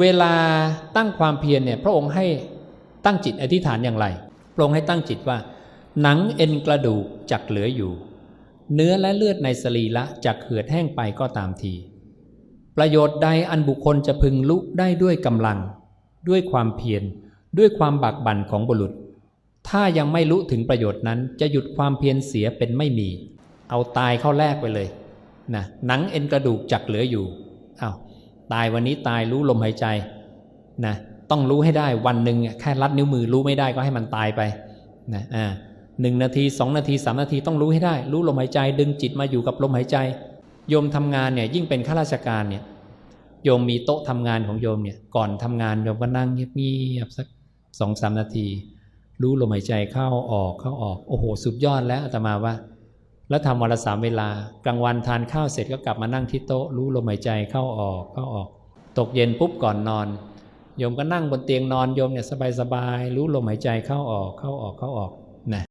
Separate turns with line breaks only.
เวลาตั้งความเพียรเนี่ยพระองค์ให้ตั้งจิตอธิษฐานอย่างไร พระองค์ให้ตั้งจิตว่า หนังเอ็นกระดูกจักเหลืออยู่ เนื้อและเลือดในสรีระจักเหือดแห้งไปก็ตามที ประโยชน์ใดอันบุคคลจะพึงลุได้ด้วยกำลัง ด้วยความเพียรด้วยความบักบั่นของบุรุษ ถ้ายังไม่รู้ถึงประโยชน์นั้นจะหยุดความเพียรเสียเป็นไม่มี เอาตายเข้าแลกไปเลยนะหนังเอ็นกระดูกจักเหลืออยู่อา้าว ตายวันนี้ตายรู้ลมหายใจนะต้องรู้ให้ได้วันหนึ่งแค่รัดนิ้วมือรู้ไม่ได้ก็ให้มันตายไปนะอ่าหนึ่งนาทีสองนาทีสามนาทีต้องรู้ให้ได้ รู้ลมหายใจ ดึงจิตมาอยู่กับลมหายใจ โยมทำงานเนี่ยยิ่งเป็นข้าราชการเนี่ยโยมมีโต๊ะทำงานของโยมเนี่ยก่อนทำงานโยมก็นั่งเงียบๆสักสองสามนาที รู้ลมหายใจเข้าออกเข้าออกโอ้โห สุดยอดแล้วอาตมาว่า แล้วทำวันละสามเวลา กลางวันทานข้าวเสร็จก็กลับมานั่งที่โต๊ะรู้ลมหายใจเข้าออกเข้าออก ตกเย็นปุ๊บก่อนนอนโยมก็นั่งบนเตียงนอนโยมเนี่ยสบายๆรู้ลมหายใจเข้าออกเข้าออกเข้าออก